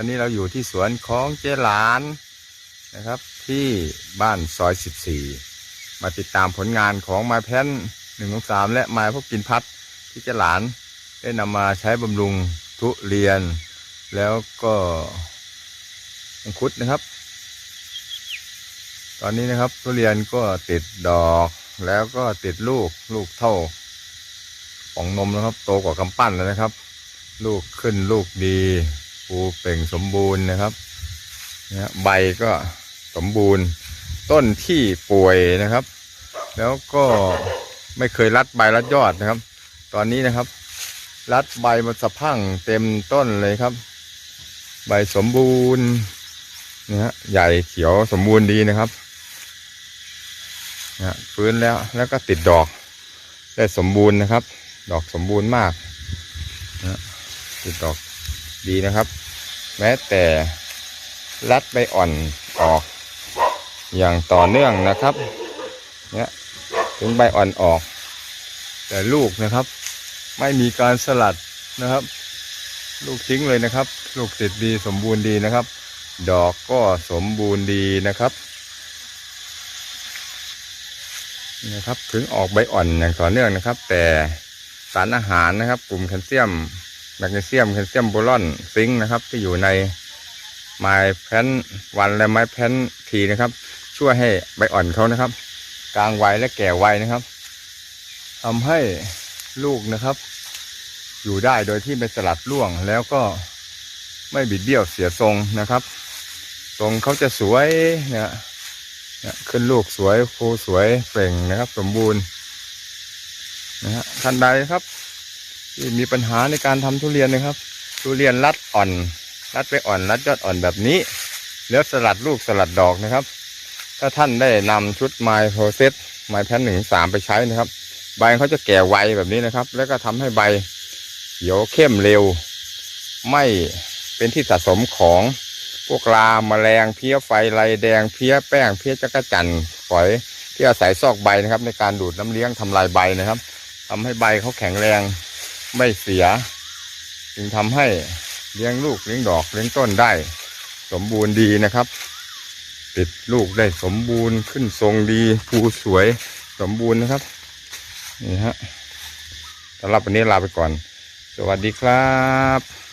วันนี้เราอยู่ที่สวนของเจหลานนะครับ ที่บ้านซอย 14 มาติดตามผลงานของไม้แพนหนึ่งสามและไม้พวกกินพัดที่เจหลานได้นำมาใช้บำรุงทุเรียน แล้วก็มังคุดนะครับ ตอนนี้นะครับทุเรียนก็ติดดอกแล้วก็ติดลูกลูกเท่าป่องนมนะครับ โตกว่ากำปั้นแล้วนะครับ ลูกขึ้นลูกดี ภูเป่งสมบูรณ์นะครับเนี่ยใบก็สมบูรณ์ ต้นที่ป่วยนะครับ แล้วก็ไม่เคยรัดใบรัดยอดนะครับ ตอนนี้นะครับ รัดใบมันสะพังเต็มต้นเลยครับ ใบสมบูรณ์นะฮะใหญ่เขียวสมบูรณ์ดีนะครับนะฟื้นแล้วแล้วก็ติดดอกได้สมบูรณ์นะครับ ดอกสมบูรณ์มากนะติดดอก ดีนะครับ แม้แต่รัดใบอ่อนออก อย่างต่อเนื่องนะครับ เนี่ยถึงใบอ่อนออก แต่ลูกนะครับ ไม่มีการสลัดนะครับ ลูกทิ้งเลยนะครับ ลูกติดดีสมบูรณ์ดีนะครับ ดอกก็สมบูรณ์ดีนะครับนี่นะครับถึงออกใบอ่อนอย่างต่อเนื่องนะครับ แต่สารอาหารนะครับ กลุ่มแคลเซียม แมกนีเซียมแคลเซียมโบรอนซิงค์นะครับ ที่อยู่ในไม้แพนวันและไม้แพนทีนะครับ ช่วยให้ใบอ่อนเขานะครับ กลางวัยและแก่วัยนะครับทำให้ลูกนะครับ อยู่ได้โดยที่ไม่สลัดร่วงแล้วก็ไม่บิดเบี้ยวเสียทรงนะครับ ทรงเขาจะสวยนี่ยเนี่ยขึ้นลูกสวยฟูสวยเปล่งนะครับ สมบูรณ์นะฮะท่านใดครับ ที่มีปัญหาในการทำทุเรียนนะครับ ทุเรียนรัดอ่อน รัดไปอ่อน รัดยอดอ่อนแบบนี้ แล้วสลัดลูกสลัดดอกนะครับ ถ้าท่านได้นำชุดไมโ r รเซสไมแพนหนึ่งสามไปใช้นะครับ ใบเขาจะแก่ไวแบบนี้นะครับ แล้วก็ทำให้ใบเขียวเข้มเร็ว ไม่เป็นที่สะสมของพวกลาแมลงเพี้ยไฟลายแดงเพี้ยแป้งเพี้ยจักรจันฝอยที่อาศัยซอกใบนะครับ ในการดูดน้ำเลี้ยงทำลายใบนะครับทำให้ใบเขาแข็งแรง ไม่เสีย จึงทำให้เลี้ยงลูกเลี้ยงดอกเลี้ยงต้นได้ สมบูรณ์ดีนะครับ ติดลูกได้สมบูรณ์ขึ้นทรงดีภูสวยสมบูรณ์นะครับ นี่ฮะสำหรับวันนี้ลาไปก่อน สวัสดีครับ